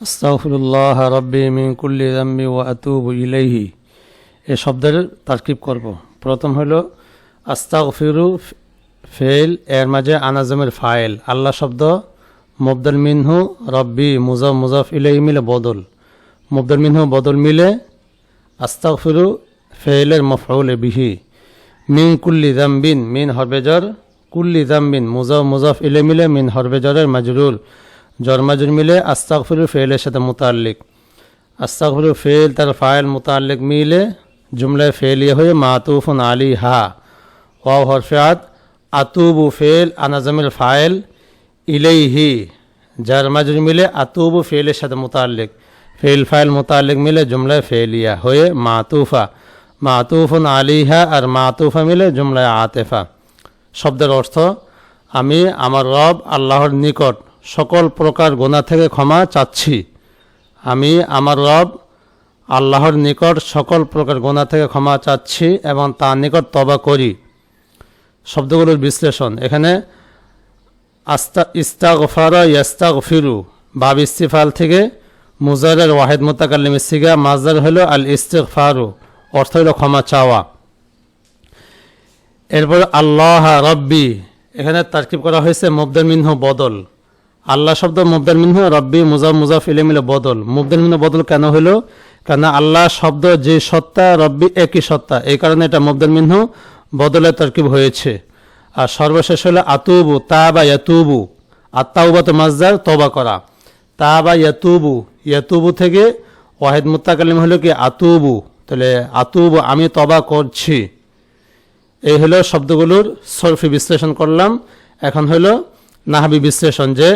আস্তাগফিরুল্লাহ রব্বি মিন কুল্লি যাম্বি ওয়া আতুবু ইলাইহি। এই শব্দের তারকিব করব। প্রথম হলো, আস্তাগফিরু ফেল এর মাঝে আনাজমের ফাইল। আল্লাহ শব্দ, মুবদল মিনহু রব্বি, মুজফ মুজফ ইলাইহি মিলে বদল। মুবদল মিনহু বদল মিলে আস্তাগফিরু ফেলের মফউলে বিহি। মিন কুল্লি জাম্বিন মিন হরবেজর কুল্লি জাম্বিন মুজফ মুজফ ইলে মিলে মিন হরবেজরের মাজরুর জর মাজরুর মিলে আস্তাগফিরু ফেলের সাথে মুতাল্লিক। আস্তাগফিরু ফেল তার ফাইল মুতাল্লিক মিলে জুমলায় ফেলিয়া হয়ে মাতুফুন আলী হা ওয়াও হরফাত আতুবু ফেল আনাজমিল ফাইল ইলেইহি। যার মাজরুর মিলে আতুবু ফেলের সাথে মুতাল্লিক। ফেল ফাইল মুতাল্লিক মিলে জুমলায় ফেলিয়া হয়ে মাতুফা। মাতুফুন আলিহা আর মাতুফা মিলে জুমলায় আতেফা। শব্দের অর্থ, আমি, আমার রব, আল্লাহর নিকট সকল প্রকার গোনা থেকে ক্ষমা চাচ্ছি। আমি আমার রব আল্লাহর নিকট সকল প্রকার গোনা থেকে ক্ষমা চাচ্ছি এবং তার নিকট তবা করি। শব্দগুলোর বিশ্লেষণ। এখানে আস্তা ইস্তাগফার ইয়াস্তাগফিরু। বাব ইস্তিফাল থেকে মুজারের ওয়াহেদ মোতাকাল্লিম সিগা মাজদার হলো আল ইস্তিগফারু অর্থ হলো ক্ষমা চাওয়া। এরপর আল্লাহ রব্বি। এখানে তারকিব করা হয়েছে মুবদাল মিনহু বদল। আল্লাহ শব্দ মুবদাল মিনহু, রব্বি মুজাফ মুজাফ ইলেমিলে বদল। মুবদাল মিনহু বদল কেন হলো কেন আল্লাহ শব্দ যে সত্তা, রব্বি একই সত্তা। এই কারণে এটা মুবদাল মিনহু বদলে তরকিব হয়েছে। আর সর্বশেষ হলো আতুবু তা বা ইয়াতুবু। আত্মাউবা তো মাজদার তবা করা। তা বা ইয়াতুবু ইয়াতুবু থেকে ওয়াহেদ মুত্তাকালিম হলো কি? আতুবু। তাহলে আতুবু, আমি তবা করছি। এই হলো শব্দগুলোর সরফি বিশ্লেষণ করলাম। এখন হলো নাহাবি বিশ্লেষণ যে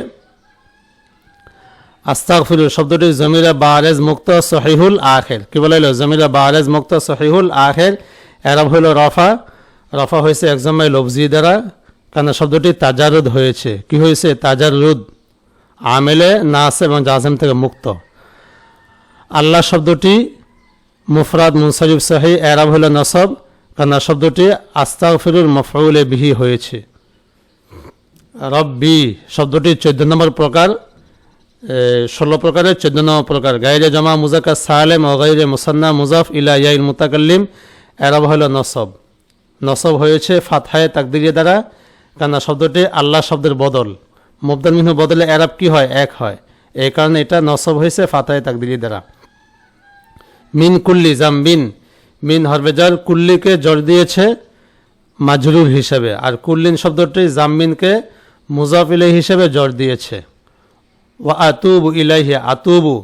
আস্তাগফিরুল, শব্দটি জমিরা বারেজ মুক্ত, সহিহুল আখের। কি বলা হলো জমিরা বারেজ মুক্ত, সহিহুল আখের। এরব হইল রফা। রফা হয়েছে একজমাই লফজি দ্বারা কারণ শব্দটি তাজারুদ হয়েছে। কি হয়েছে তাজারুদ। আমেলে, নাস এবং জাজম থেকে মুক্ত। আল্লাহ শব্দটি মুফরাদ মুনসারিফ সাহি এরাব হলো নসব। কারণ শব্দটি আস্তাগফিরুল মফউলে বিহি হয়েছে। রব্বি শব্দটি চোদ্দ নম্বর প্রকার। ষোলো প্রকারের, চোদ্দ প্রকার। গাইরে জমা মুজাকা সালেম ও গাইরে মুসান্না, মুজাফ ইলা ইয়াইল মুতাকাল্লিম। এরাব হলো নসব। নসব হয়েছে ফাতহায় তাকদিরিয়া দ্বারা কারণ শব্দটি আল্লাহ শব্দের বদল। মুবদাল মিনহু বদলে এরাব কি হয়? এক হয়। এই কারণে এটা নসব হয়েছে ফাতহায় তাকদিরিয়া দ্বারা। মিন কুল্লি জাম্বিন। মিন হরবেজার কুল্লিকে জর দিয়েছে মাজরুর হিসেবে। আর কুল্লিন শব্দটি জাম্মিনকে মুজাফিলে হিসেবে জর দিয়েছে। ও আতুবু ইলাইহি, আতুবু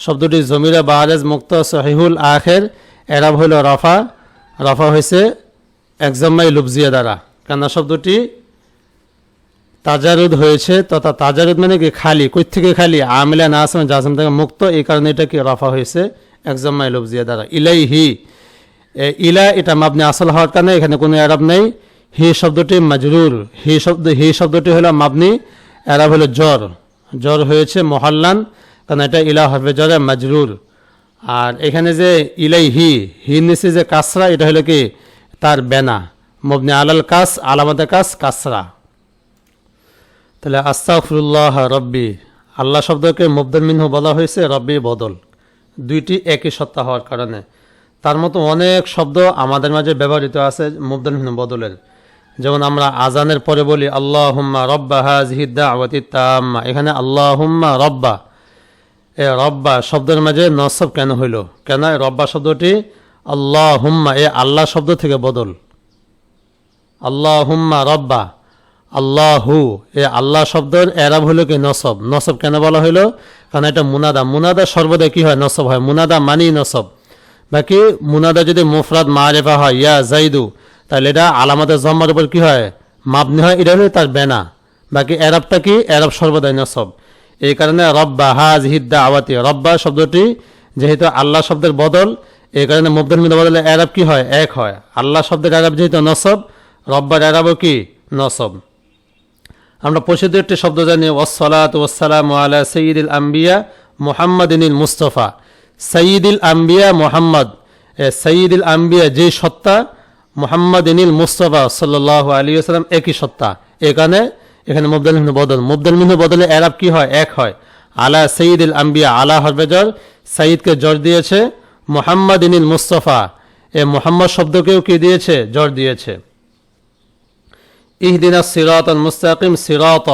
শব্দটি জমিরা বারেজ মুক্ত সহিহুল আখের, এরাব হইল রফা রফা হয়েছে একজম্মাই লুবজিয়া দ্বারা। কেন শব্দটি তাজারুদ হয়েছে তথা তাজারুদ মানে কি খালি কই থেকে খালি, আমিলা না আসমান জাসম থেকে মুক্ত, এই কারণে এটা কি রফা হয়েছে একজম্মাই লুবজিয়া দ্বারা। ইলাইহি ইলা এটা মাবনি আসল হওয়ার কারণে এখানে কোনো এরাব নেই। হি শব্দটি মাজরুর, হি শব্দ, হি শব্দটি হলো মাবনি, এরাব হলো জ্বর। জ্বর হয়েছে মহাল্লান, কারণ এটা ইলা হবে জ্বরে মাজরুর। আর এখানে যে ইলাই হি হি নিচে যে কাসরা, এটা হলো কি? তার বেনা। মবনি আলাল কাস আলামাদের কাস, কাসরা। তাহলে আস্তাফরুল্লাহ রব্বি, আল্লাহ শব্দকে মিনহু বলা হয়েছে, রব্বি বদল। দুইটি একই সত্তা হওয়ার কারণে। তার মতো অনেক শব্দ আমাদের মাঝে ব্যবহৃত আছে মিনহু বদলের। যেমন আমরা আজানের পরে বলি আল্লাহ হুম্মা রব্বা হাজহিদ্দা আওয়াতি তাম্মা। এখানে আল্লাহ হুম্মা রব্বা। এ রব্বা শব্দের মাঝে নসব কেন হইল? কেন রব্বা শব্দটি? আল্লাহ হুম্মা এ আল্লাহ শব্দ থেকে বদল। আল্লাহ হুম্মা রব্বা। আল্লাহু। এ আল্লাহ শব্দের এরাব হইল কি নসব? নসব কেন বলা হইল? কারণ এটা মুনাদা। মুনাদা সর্বদা কি হয়? নসব হয়। মুনাদা মানি নসব। বাকি মুনাদা যদি মুফরাদ মারেফা হয়, ইয়া জাইদু তাহলে এটা আলামাদের জম্মার উপর কি হয়? মাবনি হয়, এটা হলো তার বেনা। বাকি এরাবটা কি? এরাব সর্বদাই নসব। এই কারণে রব্বা হাজ হিদ্দা আওয়াতি রব্বা শব্দটি যেহেতু আল্লাহ শব্দের বদল, এই কারণে মুবদল মিদা বদলে এরাব কি হয়? এক হয়। আল্লাহ শব্দের এরাব যেহেতু নসব, রব্বার এরাবও কি? নসব। আমরা প্রসিদ্ধ একটি শব্দ জানি ওসলাত ওসালাম আলা সঈদুল আম্বিয়া মোহাম্মদিনিল মুস্তফা। সঈদুল আম্বিয়া মোহাম্মদ। সঈদুল আম্বিয়া যে সত্তা মোহাম্মদ ইনিল মুস্তফা সাল্লাহ আলী আসসালাম একই সত্তা। এখানে এখানে মুবদাল মিনু বদল। মুবদাল মিনু বদলে এরাব কি হয়? এক হয়, আলা সঈদ ইল আম্বিয়া আলা হরবে জ্বর সাইদকে জ্বর দিয়েছে মোহাম্মদ ইনিল মুস্তফা। এ মোহাম্মদ শব্দকেও কি দিয়েছে? জ্বর দিয়েছে। ইহদিনা সিরাত মুস্তাকিম সিরাত।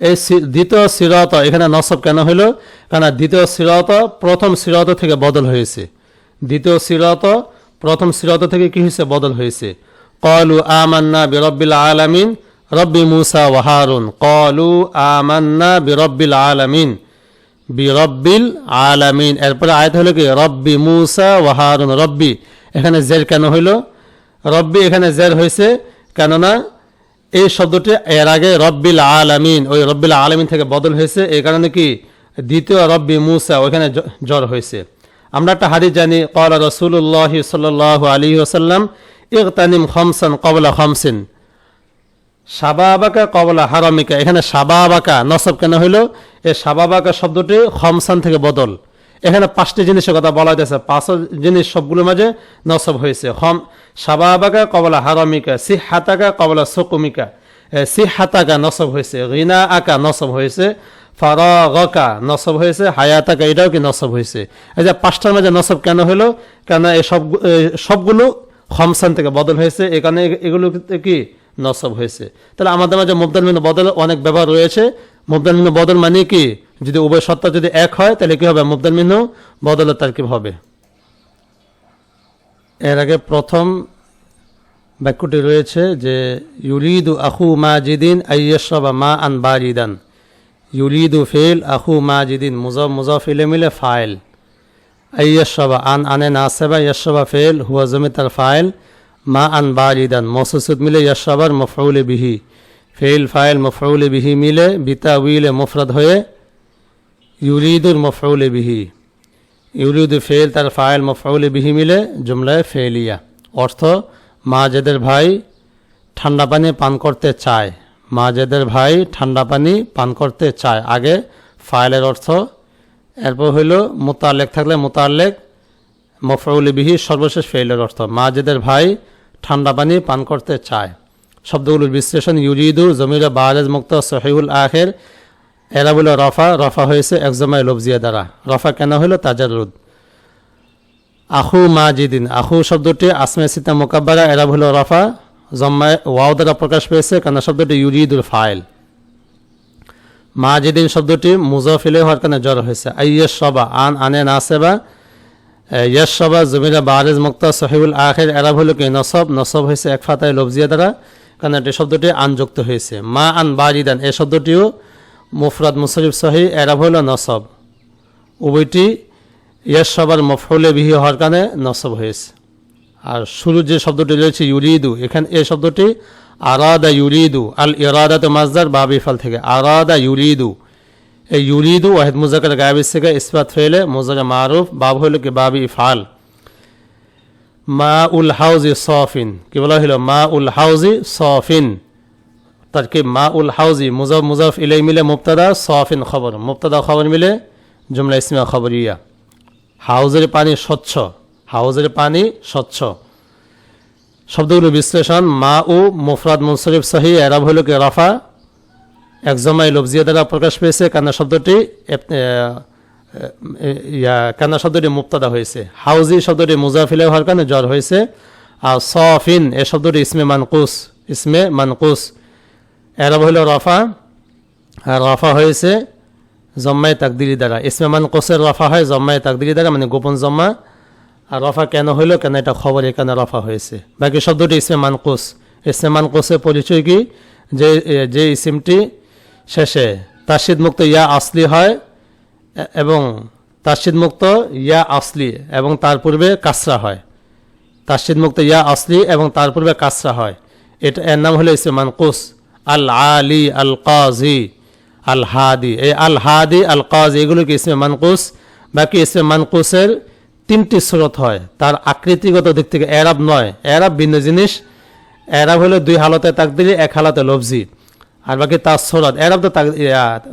এই দ্বিতীয় সিরাত এখানে নসব কেন হলো? কারণ দ্বিতীয় সিরাত প্রথম সিরাত থেকে বদল হয়েছে। দ্বিতীয় সিরাত প্রথম সিরাত থেকে কি হয়েছে? বদল হয়েছে। কলু আমান্না বিরব্বিল আলামিন, রব্বি মুসা ওয়াহারুন কলু আমান্না বিরব্বিল আলামিন বিরব্বিল আলামিন। এরপরে আয়ত হলো কি? রব্বি মুসা ওয়াহারুন রব্বি, এখানে জের কেন হইল? রব্বি এখানে জের হয়েছে কেননা এই শব্দটি এর আগে রব্বিল আলামিন, ওই রব্বিল আলামিন থেকে বদল হয়েছে। এই কারণে কি? দ্বিতীয় রব্বি মুসা, ওইখানে জ্বর হয়েছে। আমরা একটা হাদিস জানি কল রসুল্লাহ সাল্লাহ আলী ওসাল্লাম ইকতানিম খমসান কবলা খমসিন। সাবাবাকা কবলা হারমিকা। এখানে সাবাবাকা নসব কেন হইল? এই সাবাবাকা শব্দটি খমসান থেকে বদল। এখানে পাঁচটি জিনিসের কথা বলা হয়েছে পাঁচ জিনিস সবগুলোর মাঝে নসব হয়েছে খম সাবাবাকা কবলা হারমিকা সি হাতাকা কবলা সকুমিকা। সি হাতাকা নসব হয়েছে রিনা আকা নসব হয়েছে ফারগকা নসব হয়েছে, হায়াতাকা এটাও কি নসব হয়েছে। এই যে পাঁচটার মাঝে নসব কেন হলো? কেন এই সব সবগুলো খমসান থেকে বদল হয়েছে, এখানে এগুলো কি নসব হয়েছে? তাহলে আমাদের মাঝে মুবদাল মিন বদল অনেক ব্যবহার রয়েছে। মুবদাল বদল মানে কি? যদি উভয় সত্তা যদি এক হয়, তাহলে কি হবে? মুবদাল মিন বদল তার কি হবে। এর আগে প্রথম বাক্যটি রয়েছে যে, ইউরিদু আখু মাজিদিন আইয়সবা মা আন বারিদান। ইউরিদু ফেল আখু মাজিদিন মুজফ মুজফিলে মিলে ফাইল আইয়সবা আন আনে নাসেবা ইয়সবা ফেল হুয়া জমিতার ফাইল মা আন বারিদান মসুসুদ মিলে ইয়সবার মফরুলে বিহি ফেল ফাইল মফরুলে বিহি মিলে বিতা উইলে মুফরদ হয়ে ইউলিদুর মফরুলে বিহি ইউরিদু ফেল তার ফাইল মফরুলে বিহি মিলে জুমলায় ফেলিয়া অর্থ মাজেদের ভাই ঠান্ডা পানি পান করতে চায়। মাজেদের ভাই ঠান্ডা পানি পান করতে চায়। আগে ফাইলের অর্থ, এরপর হইল মোতালেক থাকলে মোতালেক মফরুল বিহি সর্বশেষ ফেইলের অর্থ। মাজেদের ভাই ঠান্ডা পানি পান করতে চায়। শব্দগুলোর বিশ্লেষণ ইউরিদু জমিরা বাহারেজ মুক্ত সহিউল আখের এরা বলে রফা রফা হয়েছে একজমায় লবজিয়া দ্বারা। রফা কেন হইল? তাজারুদ আখু মাজিদিন আখু শব্দটি আসমে সিতা মোকাব্বারা, এরা হল রফা জম্মায় ওয়াও দ্বারা প্রকাশ পেয়েছে কারণ শব্দটি ইউরিদুল ফাইল। মাজিদিন শব্দটি মুজফিলে হওয়ার কারণে জ্বর হয়েছে। আইয়েস সবা আন আনে নাসেবা ইয়েস সবা জমিরা বারেজ মুক্তা সহিবুল আখের এরা হল কি নসব নসব হয়েছে এক ফাতায় লবজিয়া দ্বারা কারণ এটি শব্দটি আনযুক্ত হয়েছে। মা আন বারিদান, এ শব্দটিও মুফরাদ মুসরিফ সহি এরা হল নসব। উভয়টি ইয়াস সবার মফরুলে বিহি হওয়ার কারণে নসব হয়েছে। আর শুরু যে শব্দটি রয়েছে, ইউরিদু এখানে এই শব্দটি, আরাদা ইউরিদু আল ইরাদা তো মাজদার বাবি ফাল থেকে, আরাদা ইউরিদু এই ইউরিদু ওয়াহেদ মুজাকার গায়েবিস থেকে ইসবাত ফেলে মুজাকা মারুফ, বাব হইল কি বাবি ফাল। মা উল হাউজি সফিন, কি বলা হইল? মা উল হাউজি সফিন। তার কি মা উল হাউজি, মুজাফ মুজাফ ইলাই মিলে মুবতাদা সফিন খবর, মুবতাদা খবর মিলে জুমলা ইসমিয়া খবরিয়া। হাউজের পানি স্বচ্ছ। হাউজের পানি স্বচ্ছ। শব্দগুলো বিশ্লেষণ, মা ও মুফরাদ মুনসরিফ সাহি এরাব হইল কি রফা। একজমাই লবজিয়া দ্বারা প্রকাশ পেয়েছে কান্না শব্দটি ইয়া কান্না শব্দটি মুক্তাদা হয়েছে। হাউজি শব্দটি মুজাফিলে হওয়ার কারণে জ্বর হয়েছে। আর সফিন, এ শব্দটি ইসমে মানকুস ইসমে মানকুস। এরাব হইল রফা। আর রফা হয়েছে জম্মাই তাকদিরি দ্বারা। ইসমে মানকুসের রফা হয় জম্মাই তাকদিরি দ্বারা মানে গোপন জম্মা আর রফা কেন হইল, কেন এটা খবর এখানে রফা হয়েছে। বাকি শব্দটি ইসমে মানকুস। ইসমে মানকুসের পরিচয় কি? যে যে ইসিমটি শেষে তাসিদ মুক্ত ইয়া আসলি হয়, এবং তাসিদ মুক্ত ইয়া আসলি এবং তার পূর্বে কাসরা হয়। তাসিদ মুক্ত ইয়া আসলি এবং তার পূর্বে কাসরা হয়। এটা, এর নাম হলো ইসমে মানকুস। আল আলি আল কাজি আল হাদি এই আল হাদি আল কাজি এগুলো কি ইসমে মানকুস? বাকি ইসমে মানকুসের তিনটি স্রোত হয়। তার আকৃতিগত দিক থেকে এরাব নয়। এরাব ভিন্ন জিনিস। এরাব হলো দুই হালতে তাকদিরি, এক হালতে লবজি আর বাকি তার সরদ এরাব তো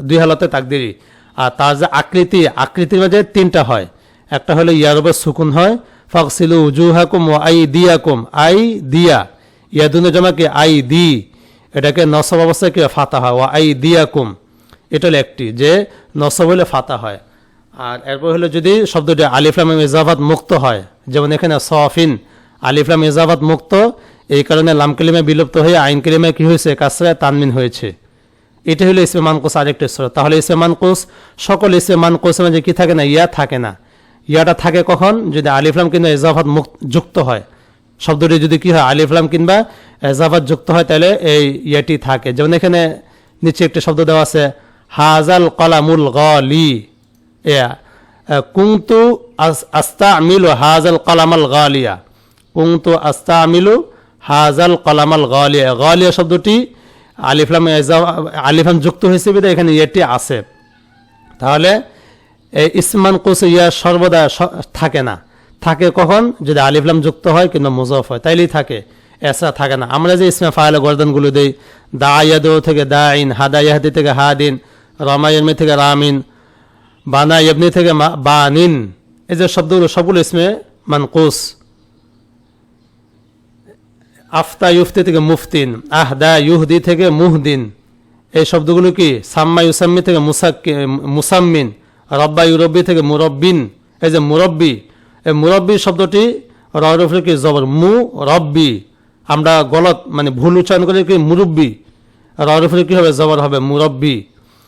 দুই হালতে তাকদিরি। আর তার যে আকৃতি, আকৃতির মাঝে তিনটা হয়। একটা হলো ইয়ারবের সুকুন হয়। ফকসিলু উজুহাকুম ও আই দিয়াকুম আই দিয়া। ইয়াদুনে জমা কি? আই দি। এটাকে নসব অবস্থায় কি? ফাতা হয় ও আই দিয়াকুম এটা হলো একটি। যে নসব হলে ফাতা হয়। আর এরপর হলো যদি শব্দটি আলিফলাম ইজাফাত মুক্ত হয়, যেমন এখানে সফিন আলিফলাম ইজাফাত মুক্ত, এই কারণে লাম কালিমা বিলুপ্ত হয়ে আইন কালিমা কি হয়েছে? কাসরায় তানমিন হয়েছে। এটা হলো ইসমে মানকুস আরেকটা স্তর তাহলে ইসমে মানকুস, সকল ইসমে মানকুসের মাঝে কি থাকে না? ইয়া থাকে না। ইয়াটা থাকে কখন? যদি আলিফলাম কিংবা ইজাফাত মুক্ত, যুক্ত হয়। শব্দটি যদি কি হয়? আলিফলাম কিংবা এজাফাত যুক্ত হয়, তাহলে এই ইয়াটি থাকে। যেমন এখানে নিচে একটি শব্দ দেওয়া আছে, হাজাল কলামুল গলি। কুংতু আস্তা আমিলু হাজাল কলামাল গালিয়া কুংতু আস্তা আমিলু হাজাল কলামাল গালিয়া গালিয়া শব্দটি আলিফলাম আলিফলাম যুক্ত হয়েছে বিধায় এখানে ইয়েটি আছে। তাহলে, এই ইসমান কুস ইয়া সর্বদা থাকে না। থাকে কখন? যদি আলিফলাম যুক্ত হয়, কিন্তু মুজফ হয়, তাইলেই থাকে। এসা থাকে না। আমরা যে ইসমে ফায়লা গর্দনগুলো দিই, দা ইয়াদো থেকে দা ইন হাদা ইয়াহাদি থেকে হাদিন রমায়মি থেকে রামিন বানা ইবনি থেকে বানিন। এই যে শব্দগুলো, সবগুলো ইসমে মানকুস। আফতা ইউফতি থেকে মুফতিন, আহদা ইউহদি থেকে মুহদিন। এই শব্দগুলো কি? সাম্মা ইউসাম্মি থেকে মুসাক্কি মুসাম্মিন, রব্বা ইউরব্বি থেকে মুরব্বিন। এই যে মুরব্বি, এই মুরব্বি শব্দটি রফরে কি? জবর মু রব্বি। আমরা গলত মানে ভুল উচ্চারণ করে কি? মুরব্বি। রফরে কি হবে? জবর হবে মুরব্বি।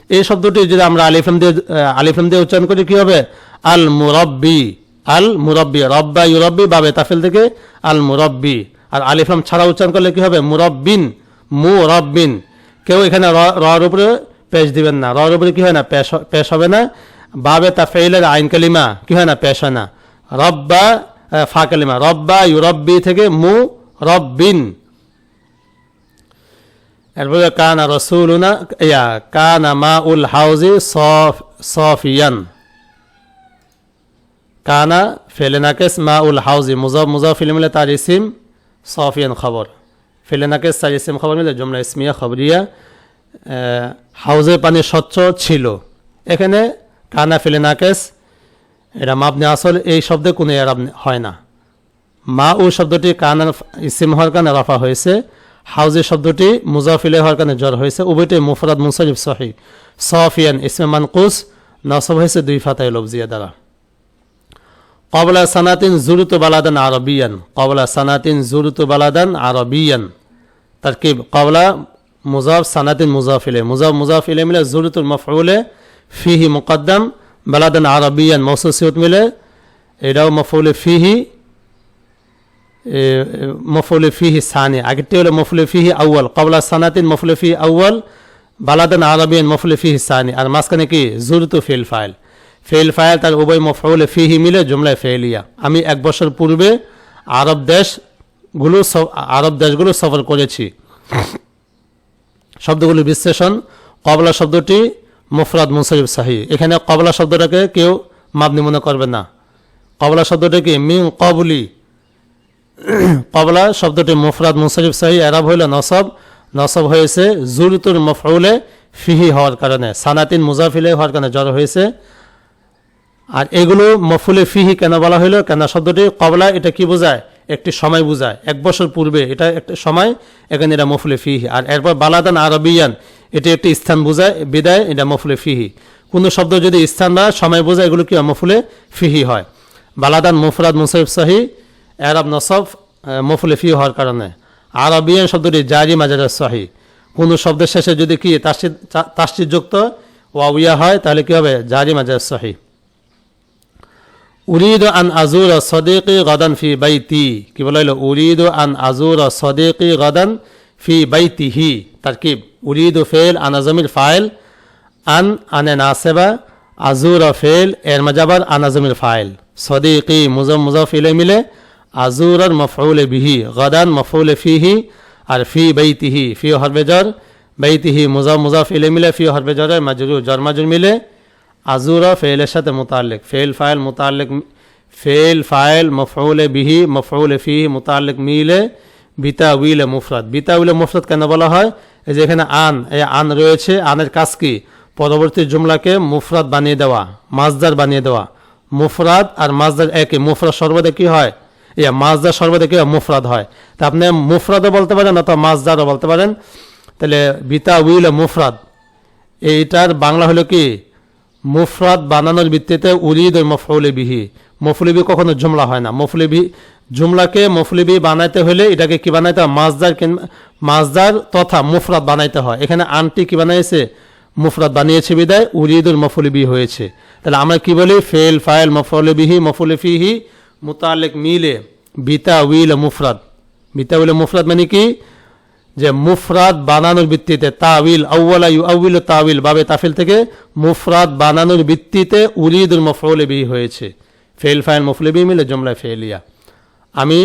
এই শব্দটি যদি আমরা আলিফাম দিয়ে আলিফাম দিয়ে উচ্চারণ করি, কী হবে? আল মুরব্বি আল মুরব্বি, রব্বা ইউরব্বি, বাবে তাফিল থেকে আল মুরব্বি। আর আলিফলাম ছাড়া উচ্চারণ করলে কী হবে? মুরব্বিন মু রব্বিন কেউ এখানে র- রর উপরে পেশ দিবেন না। রর উপরে কী হয় না? পেশ পেশ হবে না। বাবে তা ফেইলের আইন কালিমা কি হয় না? পেশ হয় না। রব্বা ফা কালিমা। রব্বা ইউরব্বি থেকে মু রব্বিন। এরপরে কানা রসুলুনা ইয়া কানা মা উল হাউজি সফ সফিয়ান কানা ফেলেনাকেস মা উল হাউজি মুজব মুজব ফিল্মিলে তার ইসিম সফিয়ান খবর ফেলেনাকেস তার ইসিম খবর মিলে জমলা ইসমিয়া খবরিয়া আহ, হাউজের পানি স্বচ্ছ ছিল। এখানে কানা ফেলেনাকেস এটা মাবনে আসল এই শব্দে কোনো এরাব হয় না। মা ও শব্দটি কানার ইসিম হওয়ার কারণে রাফা হয়েছে। হাউজি শব্দটি মুজাফিলে হওয়ার কারণে জ্বর হয়েছে। উভয়টি মুফরাদ মুসারিফ সহি। সফিয়ান ইসমে মানকুস, নসব হয়েছে দুই ফাতাই লফজিয়া দ্বারা কবলা সানাতিন জুরুত বালাদান আরবিয়ান। কবলা সানাতিন জুরুত Kaladan Arabian. তারকিব, কবলা মুজাফ সানাতিন মুজাফিলে। মুজাফ, মুজাফিলে মিলে জুরুতুল মফউলে ফিহি মুকদ্দম, বালাদান আরবিয়ান মৌসুসিয়ত মিলে, এটাও মফউলে ফিহি মফুলে ফিহি সানি আগেরটি হলো মফুলে ফিহি আউ্য়াল কবলা সানাতিন মফুলে ফিহি আউ্য়াল বালাদান আরবিয়ান মফুলে ফিহি সানি আর মাঝখানে কি জুরতু ফিল ফাইল ফেল ফাইল তার উভয় মফউলে ফিহি মিলে জুমলায় ফেলিয়া আমি এক বছর পূর্বে আরব দেশগুলো আরব দেশগুলো সফর করেছি শব্দগুলি বিশ্লেষণ কবলা শব্দটি মুফরাদ মুসারিফ সাহি এখানে কবলা শব্দটাকে কেউ মাবনি মনে করবে না কবলা শব্দটাকে মিং কবলি কবলা শব্দটি মুফরাদ মুসারিফ সাহি এরাব হইল নসব নসব হয়েছে জুরতুর মফউলে ফিহি হওয়ার কারণে, সানাতিন মুজাফিলে হওয়ার কারণে জ্বর হয়েছে। আর এগুলো মফুলে ফিহি কেন বলা হইল? কেন শব্দটি কবলা, এটা কি বোঝায়? একটি সময় বোঝায়। এক বছর পূর্বে এটা একটা সময়, এখানে এটা মফুলে ফিহি। আর এরপর বালাদান আরবিয়ান, এটি একটি স্থান বোঝায়, বিদায়, এটা মফুলে ফিহি। কোনো শব্দ যদি স্থান বা সময় বোঝায়, এগুলো কি মফুলে ফিহি হয়? বালাদান মুফরাদ মুসাইফ সাহি এরাব নসফ আহ, মফুলে ফি হওয়ার কারণে। আরবিয়ান শব্দটি জারি মাজারের সাহি। কোনো শব্দের শেষে যদি কি তাস্তির যুক্ত ওয়াউয়া হয় তাহলে কি হবে? জারি মাজার সাহি। উরিদ আন আজুর সদেকি গদান ফি বাইতি। কি বলা হলো উরিদ আন আজুর সদেকি গদান ফি বাইতিহি। তারকিব। উরিদ ফেল আনাজমির ফাইল আন আনে নাসেবা। আজুর ফেল এর মাজাবার আনাজমির ফাইল। সদেকি মুজম মুজফিলে মিলে আজুর আর মফউলে বিহি, গদান মফউলে ফিহি, আর ফি বাইতিহি, ফি হরবেজর বাইতিহি মুজা মুজাফ ইলে মিলে, ফি হরবেজরের মাজরু জর মাজুর মিলে। আজুরা ফেলের সাথে মোতালেক ফেল ফাইল মোতালেক ফেল ফাইল, মফউলে বিহি, মফউলে ফিহি মোতালেক মিলে বিতা উইলে মুফরাদ। বিতা উইলে মুফরাদ কেন বলা হয়? এই যে এখানে আন, এই আন রয়েছে, আনের কাজ কি? পরবর্তী জুমলাকে মুফরাদ বানিয়ে দেওয়া, মাজদার বানিয়ে দেওয়া। মুফরাদ আর মাজদার একই মুফরাদ সর্বদা কি হয়? ইয়া মাজদার সর্বদা কি মুফরাদ হয়। তা আপনি মুফরাদও বলতে পারেন অথবা মাজদারও বলতে পারেন। তাহলে বিতা উইলে মুফরাদ। এইটার বাংলা হলো কি? মুফরাদ বানানোর ভিত্তিতে উরিদ ওই মফউলে বিহি। মফুলে বিহি কখনো জুমলা হয় না। মফুলে বিহি জুমলাকে মফুলে বিহি বানাইতে হলে এটাকে কি বানাইতে হয়? মাজদার মাজদার তথা মুফরাদ বানাইতে হয়। এখানে আনটি কি বানাইছে? মুফরাদ বানিয়েছে বিদায় উরিদুল মফুলে বিহি হয়েছে। তাহলে আমরা কি বলি? ফেল, ফাইল, মফউলে বিহি মফুলে ফিহি মুতালেক মিলে বিতা উইল মুফরাদ বিতা উইল মুফরাদ মানে কি যে মুফরাদ বানানোর ভিত্তিতে তাবিল আউ্লা ইউ আউ্ল তাবিল বাবে তাফিল থেকে মুফরাদ বানানোর ভিত্তিতে উরিদুল মফউলে বিহি হয়েছে ফেল ফাইল বিহি মিলে জমলায় ফেলিয়া আমি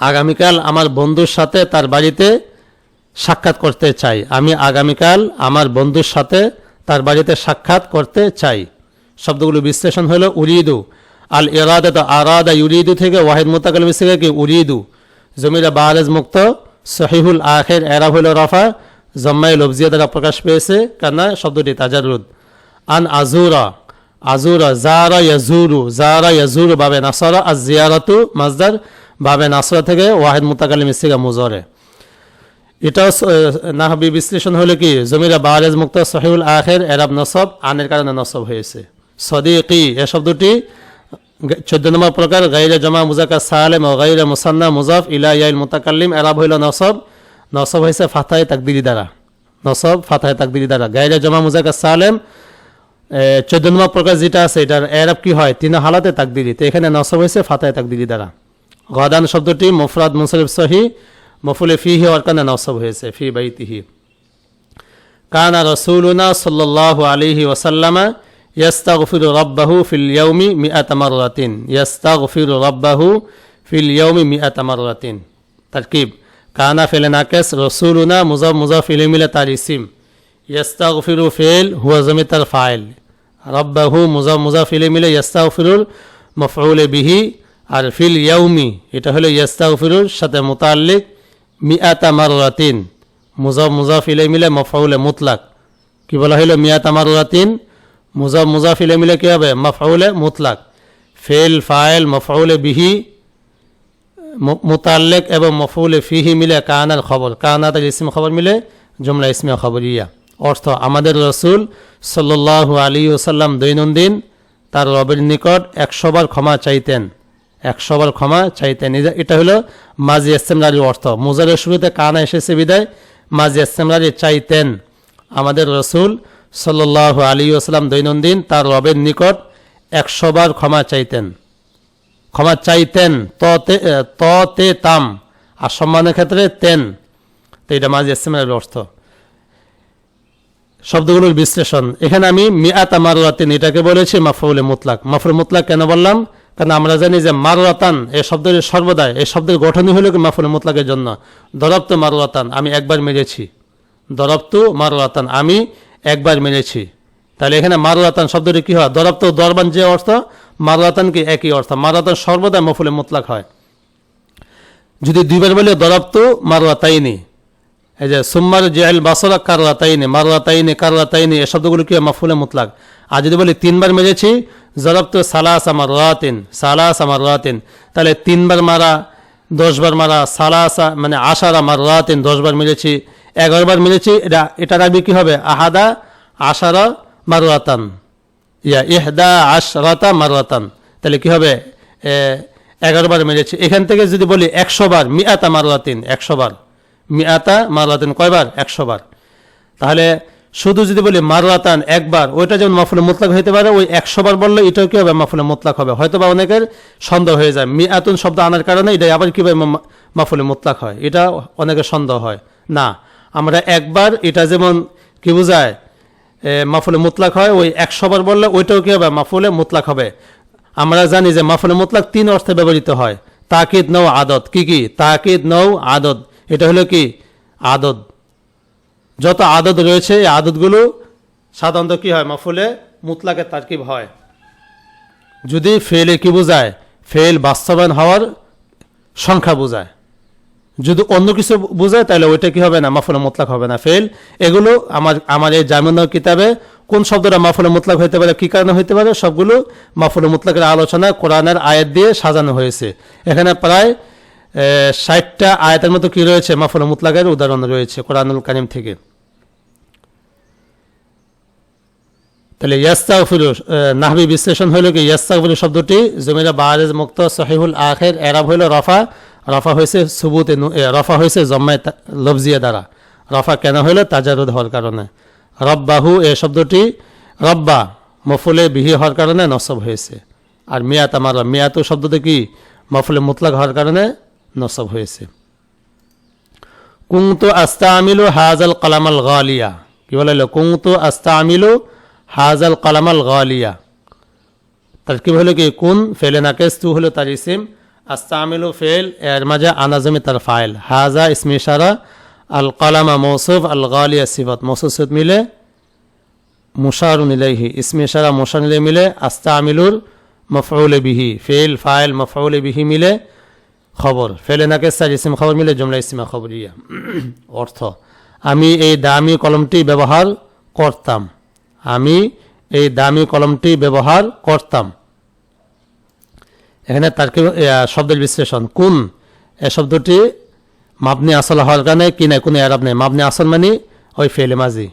আগামীকাল আমার বন্ধুর সাথে তার বাড়িতে সাক্ষাৎ করতে চাই আমি আগামীকাল আমার বন্ধুর সাথে তার বাড়িতে সাক্ষাৎ করতে চাই শব্দগুলো বিশ্লেষণ হলো উরিদু আল ইরাদা তো আরাদা ইউরিদু থেকে ওয়াহিদ মোতাকাল থেকে কি উরিদু। জমিরা বাহারেজ মুক্ত, সহিহুল আখের এরাব হইল রফা জম্মাই লফজিয়া দ্বারা প্রকাশ পেয়েছে, কেননা শব্দটি তাজারুদ। আন আজুরা আজুরা, জারা ইয়াজুরু জারা ইয়াজুরু বাবে নাসরা আর জিয়ারাতু মাজদার বাবে নাসরা থেকে ওয়াহিদ মুতাকালিম ইস্তিকা মুজরে। এটাও নাহবি বিশ্লেষণ হলো কি, জমিরা বাহারেজ মুক্ত সহিউল আখের এরাব নসব, আনের কারণে নসব হয়েছে। সদিকি, এ শব্দটি চোদ্দ নম্বর প্রকার গাইরে জমা মুজাকা সালেম ও গাইরে মুসান্না মুজাফ ইলা ইয়াইল মুতাকাল্লিম এরাব হইল নসব। নসব হয়েছে ফাতায় তাকদিরি দ্বারা। নসব ফাতায় তাকদিরি দ্বারা। গাইরে জমা মুজাকা সালেম চোদ্দ নম্বর প্রকার যেটা আছে, এটার এরাব কি হয়? তিন হালাতে তাকদিরি তো এখানে নসব হয়েছে ফাতায় তাকদিরি দ্বারা। গদান শব্দটি মুফরাদ মুসরিফ সহি, মফুলে ফিহি অরকানে নসব হয়েছে ফি বাইতিহি। কানা রসুলুনা সাল্লাল্লাহু আলাইহি ওয়াসাল্লামা ইয়াস্তাগফিরু রাব্বাহু ফিল ইয়াউমি মিআতা মাররাতিন ইয়াস্তাগফিরু রাব্বাহু ফিল ইয়াউমি মিআতা মাররাতিন তারকিব কানা ফেলে নাকেস রসুলুনা মুজাফ মুজাফ ইলিমিলে তার ইসিম ইয়াস্তাগফিরু ফেল হুয়া জমিতার ফাইল রাব্বাহু মুজাফ মুজাফ ইলিমিলে ইয়াস্তাগফিরুল মফউলে বিহি আর ফিল ইয়াউমি এটা হলো ইয়াস্তাগফিরুর সাথে মুতাল্লিক মিআতা মাররাতিন মুজাফ মুজাফ ইলিমিলে মফউলে মুতলাক কি বলা হলো? মিয়াতা মাররাতিন মুজাফ মুজাফ ইলে মিলে কী হবে? মফউলে মুতলাক। ফেল, ফাইল, মফাউলে বিহি মুতাল্লেক এবং মফউলে ফিহি মিলে কানার খবর। কানাত ইসম খবর মিলে জুমলা ইসমিয়া খবরিয়া। অর্থ, আমাদের রসুল সাল্লাল্লাহু আলী ওসাল্লাম দৈনন্দিন তার রবের নিকট একশোবার ক্ষমা চাইতেন। একশোবার ক্ষমা চাইতেন। এটা- হলো মাজি ইস্তেমরারির অর্থ। মুজারের শুরুতে কানা এসেছে বিদায়, মাজি ইস্তেমরারি চাইতেন। আমাদের রসুল সাল্লাহ আলী আসলাম দৈনন্দিন তার রবের নিকট একশোবার ক্ষমা চাইতেন। ক্ষমা চাইতেন ত তে তাম, আর সম্মানের ক্ষেত্রে তেন। তো এটা মাঝে ইসলামের অর্থ। শব্দগুলোর বিশ্লেষণ। এখানে আমি মিয়াত মারুয়াতিন এটাকে বলেছি মাফরুল মুতলাক। মাফরুল মুতলাক কেন বললাম? কারণ আমরা জানি যে মারুয়াতান এই শব্দের সর্বদাই, এই শব্দের গঠনই হলো কি মাফরুল মুতলাকের জন্য। দরপ্ত মারুয়াতান আমি একবার মেরেছি। দরপ্তু মারুয়াতান আমি একবার মেরেছি তাহলে এখানে মারুয়াতান শব্দটি কি হয়? দরপ্ত দরবান যে অর্থ মারুয়াতান কি একই অর্থ। মারুয়াতান সর্বদা মফুলে মুতলাক হয়। যদি দুইবার বলে দরপ্তু মারুয়াতাইনি এই যে সুম্মার জেল বাসরা কাররাতাইনি, মাররাতাইনি, কাররাতাইনি, এ শব্দগুলো কি হয়? মফুলে মুতলাক। আর যদি বলি তিনবার মেরেছি জরপ্তু সালাস আমার রাতিন সালাস আমার রাতিন তাহলে তিনবার মারা দশবার মারা সালাসা মানে আশারা মার রাতিন দশবার মেরেছি এগারোবার মিলেছি, এটা এটার আগে কী হবে? আহাদা আশারা মাররাতান। ইয়া ইহদা আশরাতা মাররাতান। তাহলে কী হবে? এগারোবার মিলেছি। এখান থেকে যদি বলি একশো বার, মিয়াতা মাররাতিন, একশো বার। মিয়াতা মাররাতিন কয়বার? একশো বার। তাহলে শুধু যদি বলি মাররাতান একবার, ওইটা যেমন মাফুলে মুতলাক হইতে পারে, ওই একশো বার বললে এটাও কি হবে মাফুলে মুতলাক হবে? হয়তো বা অনেকের সন্দেহ হয়ে যায়। মি মিয়াতুন শব্দ আনার কারণে এটা আবার কীভাবে মাফুলে মুতলাক হয়? এটা অনেকের সন্দেহ হয়। না, আমরা একবার এটা যেমন কি বোঝায়? মাফুলে মুতলাক হয়, ওই একশো বার বললে ওইটাও কি হবে মাফুলে মুতলাক হবে? আমরা জানি যে মাফুলে মুতলাক তিন অর্থে ব্যবহৃত হয়। তাকিদ নৌ আদত। কি কি? তাকিদ নৌ আদত। এটা হলো কি? আদত। যত আদত রয়েছে, এই আদতগুলো সাধারণত কী হয়? মাফুলে মুতলাকের তারকিব হয়। যদি ফেলে কি বোঝায়? ফেল বাস্তবায়ন হওয়ার সংখ্যা বোঝায়। যদি অন্য কিছু বোঝায়, তাহলে ওইটা কি হবে না? মাফুলে মুতলাক হবে না। ফেল, এগুলো আমার আমার এই জামিন কিতাবে কোন শব্দটা মাফুলে মুতলাক হইতে পারে, কী কারণে হইতে পারে, সবগুলো মাফুলে মুতলাকের আলোচনা কোরআনের আয়াত দিয়ে সাজানো হয়েছে। এখানে প্রায় ষাটটা আয়াতের মতো কি রয়েছে? মাফুলে মুতলাকের উদাহরণ রয়েছে কোরআনুল কারিম থেকে। তাহলে ইয়াস্তাগফিরু নাহবি বিশ্লেষণ হইল কি, ইয়াস্তাগফিরু শব্দটি জমিরা বাহারেজ মুক্ত সহিহুল আখের এরাব হইল রফা রফা হয়েছে সুবুতে রফা হয়েছে জম্মায় তা- লফজিয়া দ্বারা। রফা কেন হইল? তাজারুদ হওয়ার কারণে। রব্বাহু, এ শব্দটি, রব্বা, মফুলে বিহি হওয়ার কারণে নসব হয়েছে। আর মিয়াত আমার, মিয়াতু শব্দটি কি? মফুলে মুতলাক হওয়ার কারণে নসব হয়েছে। কুংতু আস্তা আমিলু হাজাল কালামাল গালিয়া। কি বলে হলো কুংতু আস্তা আমিলু হাজাল কালামাল গালিয়া। তার কি হলো কি? কুন ফেলে নাকেস তু হলো তার ইসিম আস্তামিলু ফেল, এর মাঝে আনাজমি তার ফাইল। হাজা ইসমি ইশারা, আল কালামা মৌসুফ, আল গালিয়া সিফত। মৌসুফ মিলে মুশারুন ইলাইহি। ইসমি ইশারা মুশার ইলাই মিলে আস্তা আমিলুর মফউলে বিহি। ফেল, ফাইল, মফউলে বিহি মিলে খবর। ফেলে নাকে স্যার ইসিম খবর মিলে জুমলা ইসিমা খবরিয়া। অর্থ, আমি এই দামি কলমটি ব্যবহার করতাম। আমি এই দামি কলমটি ব্যবহার করতাম। এখানে তার শব্দের বিশ্লেষণ। কোন, এ শব্দটি মাবনি আসল হওয়ার কারণে কি নাই, কোনো এরাব নেই। মাবনি আসল মানে ওই ফেলে মাঝি।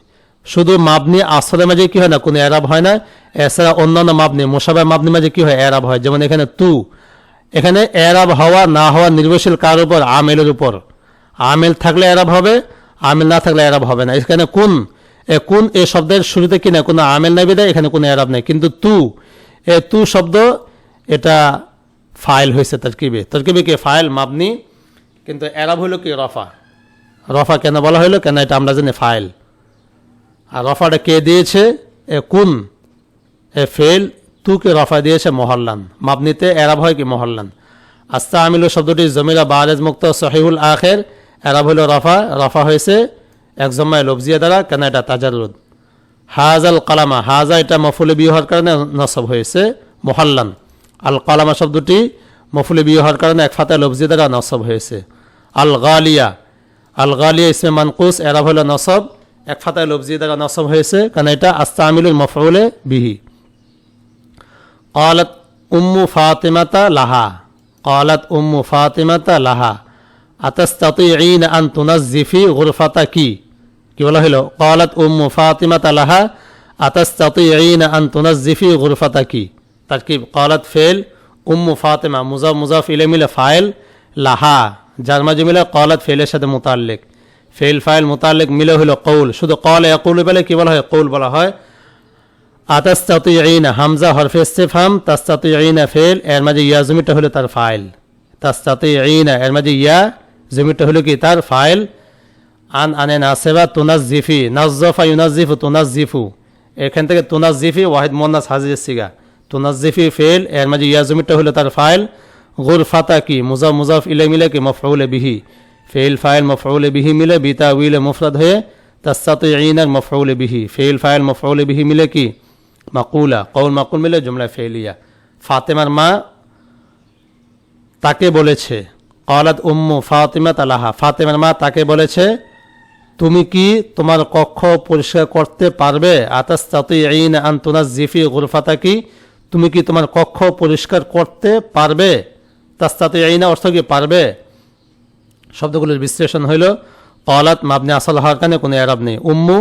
শুধু মাবনি আসলের মাঝে কি হয় না, কোনো অ্যারাব হয় না। এছাড়া অন্যান্য মাবনি মোসাবাই মাবনি মাঝে কি হয়, এরাব হয়। যেমন এখানে তু। এখানে এরাব হওয়া, না হওয়া নির্ভরশীল কার উপর? আমেলের উপর। আমেল থাকলে এরাব হবে, আমেল না থাকলে এরাব হবে না। এখানে কোন কোন এ শব্দের শুরুতে কিনা কোনো আমেল নাই বিদায়, এখানে কোনো এরাব নেই। কিন্তু তু, এ তু শব্দ, এটা ফাইল হয়েছে তরকিবে। তরকিবে কি? ফাইল মাবনি, কিন্তু এরাব হলো কি? রফা। রফা কেন বলা হলো কেন এটা আমরা জানি ফাইল। আর রফাটা কে দিয়েছে? এ কুন? এ ফেল তুকে রফা দিয়েছে মহল্লান। মাবনিতে এরাব হয় কি? মহল্লান। আস্তা আমিল শব্দটি জমিরা বারেজ মুক্ত সহিউল আখের। এরাব হইল রফা। রফা হয়েছে এক জম্মায় লফজিয়া দ্বারা কেন এটা তাজারুদ হাজাল কালামা হাজা এটা মফুলে বিয়ে হওয়ার কারণে নসব হয়েছে মহল্লান আল কালামা শব্দটি মফুলে বিয়ে হওয়ার কারণে এক ফাতায় লফজিয়া দ্বারা নসব হয়েছে আল গালিয়া আল গালিয়া ইসমে মানকুস এরাব হইল নসব এক ফাতায় লফজিয়া দ্বারা নসব হয়েছে কারণ এটা আস্তা আমিলুল মফউলে বিহি قالت أم فاطمة لها قالت أم فاطمة لها أتستطيعين أن تنظفي غرفتك কি কি বলা হইল কালাত উম্মু ফাতিমা তালাহা আতাস্তাতিন আন্তনাজিফি গুরফাতা কি তার কি কলাত ফেল, উম্মু ফাতিমা মুজাব মুজাফ ইলে মিলে ফাইল লাহা। যার মাঝে মিলে কলাত ফেলের সাথে মোতাল্লেক। ফেল, ফাইল, মোতাল্লেক মিলে হইল কৌল। শুধু কল কৌল বোলে কি বলা হয়? কৌল বলা হয়। আতাস্তাতিন হামজা হরফে ইস্তেফাম তাস্তাতিন ফেল, এর মাঝে ইয়া জমিটা হলো তার ফাইল। তাস্তাতিন এর মাঝে ইয়া জমিটা হলো কি? তার ফাইল। আন আনে নাসেবা তুনাজিফি নাজ্জফা ইউনাজিফু তুনাজিফু এখান থেকে তুনাজিফি ওয়াহিদ মোন্নাস হাজির সিগা। তুনাজিফি ফেল এর মাঝে ইয়াজমিটা হলো তার ফাইল। গুর ফাতা কি মুজাফ মুজাফ ইলে মিলে কি, মফউলে বিহি। ফেল ফাইল, মফউলে বিহি মিলে বিতা উইলে মুফরাদ হয়ে তাস্তাতুইনার মফউলে বিহি। ফেল ফাইল, মফউলে বিহি মিলে কি? মাকুলা কৌল মাকুল মিলে জুমলা ফেলিয়া ফাতেমার মা তাকে বলেছে, কলাত উম্মু ফাতিমা তালাহা ফাতেমার মা তাকে বলেছে তুমি কি তোমার কক্ষ পরিষ্কার করতে পারবে? আতাস্তাতুই আইন আন্তনা জিফি গুরফাতা কি তুমি কি তোমার কক্ষ পরিষ্কার করতে পারবে? তাস্তাতুই আইনা অর্থ কি পারবে? শব্দগুলির বিশ্লেষণ হইল কলাত মাবনে আসল হওয়ার কারণে কোনো এরাব নেই। উম্মু,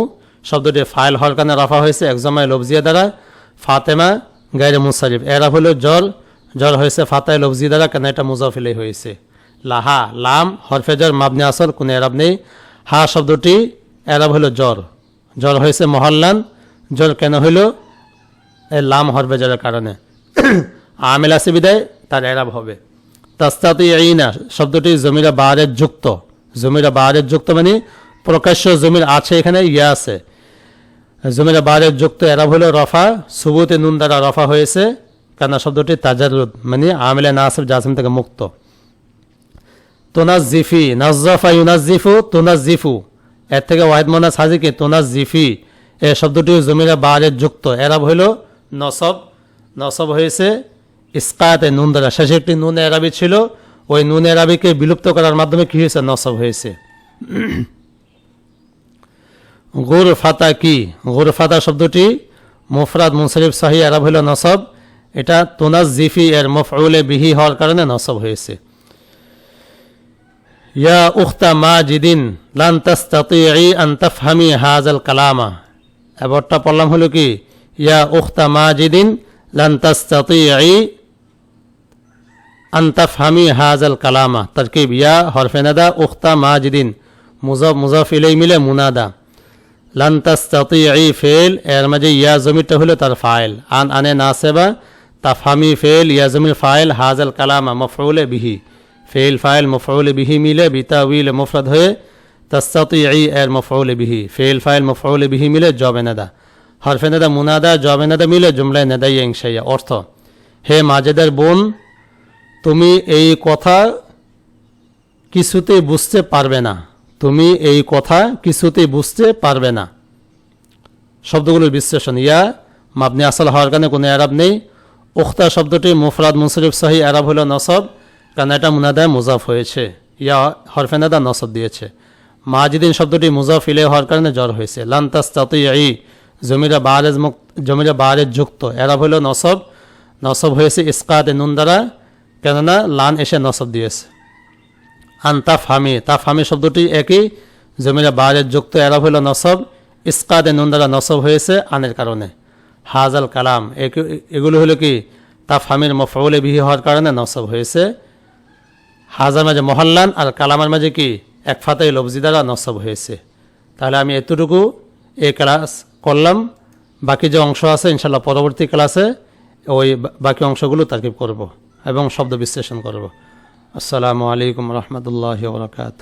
শব্দটি ফাইল হওয়ার কারণে রাফা হয়েছে একজমায় লফজিয়া দ্বারা। ফাতেমা, গাইরে মুসারিফ এরাব হলো জ্বর। জ্বর হয়েছে ফাতায় লফজি দ্বারা, কেন এটা মুজাফিলে হয়েছে। লাহা, লাম হরফেজর মাবনে আসল, কোনো এরাব নেই। হা শব্দটি এরাব হলো জ্বর। জ্বর হয়েছে মহল্লান। জ্বর কেন হইল? লাম হরবে জ্বরের কারণে। আমেল আছে বিদায়, তার এরাব হবে। তাস্তাতি ইনা শব্দটি জমিরা বাহারের যুক্ত। জমিরা বাহারের যুক্ত মানে প্রকাশ্য জমির আছে এখানে, ইয়া আছে। জমিরা বাহারের যুক্ত এরাব হলো রফা, সুবুতে নুন দ্বারা রফা হয়েছে। কেন শব্দটি তাজারুদ মানে আমেলে নাসিব জাসিম থেকে মুক্ত। তোনাজ জিফি ইউনাজিফু তোনাজ জিফু এর থেকে ওয়াহিদ হাজিকে তোনাজ জিফি এ শব্দটি জমিরা বাহারের যুক্ত। এরাব হইল নসব। নসব হয়েছে ইস্কাতে নুন দ্বারা। শেষে একটি নুন এরাবি ছিল। ওই নুন এরাবিকে বিলুপ্ত করার মাধ্যমে কী হয়েছে? নসব হয়েছে। গুর ফাতা কি? গুর ফাতা শব্দটি মুফরাদ মুনসরিফ সাহি আরব হইল নসব। এটা তোনাজ জিফি এর মফউলে বিহি হওয়ার কারণে নসব হয়েছে। ইয়া উখতা মা জিদিন লান তাস্তাতিই আন তাফহামি হাজাল কালামা। এবারটা পড়লাম হলো কি, ইয়া উখতা মাজিদিন, লান তাস্তাতিঈ আন্তাফহামি হাজাল কালামা। তরকিব, ইয়া হরফেনাদা উখতা মাজিদিন। মুজফ মুজফ ইলাই মিলে মুনাদা। লান তাস্তাতিঈ ফেল এর মাঝে ইয়া জমিরটা হলো তার ফাইল। আন আনে নাসেবা, তাফহামি ফেল ইয়া জমির ফাইল হাজাল কালামা, মফউলে বিহি। ফেল ফাইল মফউলে বিহি মিলে বিতাউইল মুফরদ হয়ে তাস্তাতিঈ এর মফউলে বিহি ফেল ফাইল মফউলে বিহি মিলে জবেনাদা হরফেনাদা মুনাদা জবেনাদা মিলে জুমলায় নেদাই ইংশাইয়া অর্থ হে মাজেদার বোন, তুমি এই কথা কিছুতেই বুঝতে পারবে না। তুমি এই কথা কিছুতেই বুঝতে পারবে না। শব্দগুলোর বিশ্লেষণ ইয়া মাবনি আসল হওয়ার কারণে কোনো অ্যারাব নেই। উখতা শব্দটি মুফরাদ মুনসরিফ সাহি অ্যারাব হলো নসব। কারণ এটা মুনাদায় মুজাফ হয়েছে। ইয়া হরফেনাদা নসব দিয়েছে। মাজিদিন শব্দটি মুজাফ ইলে হওয়ার কারণে জ্বর হয়েছে। লান্তাস তাতুই জমিরা বারেজ মুক, জমিরা বারেজ যুক্ত। এরাব হলো নসব। নসব হয়েছে ইস্কাতে নুন দ্বারা, কেননা লান এসে নসব দিয়েছে। আন তাফহামি তাফহামি শব্দটি একই। জমিরা বারের যুক্ত এরাব হলো নসব। ইস্কাদে নুন দ্বারা নসব হয়েছে আনের কারণে। হাজাল কালাম এগুলো হলো কি? তা তাফহামির মফউলে বিহি হওয়ার কারণে নসব হয়েছে। হাজার মাঝে মহল্লান আর কালামের মাঝে কি এক ফাতাই লফজি দ্বারা নসব হয়েছে। তাহলে আমি এতটুকু এই ক্লাস করলাম। বাকি যে অংশ আছে ইনশাল্লাহ পরবর্তী ক্লাসে ওই বাকি অংশগুলো তারকিব করব এবং শব্দ বিশ্লেষণ করব। আসসালামু আলাইকুম রহমতুল্লাহ বরকাত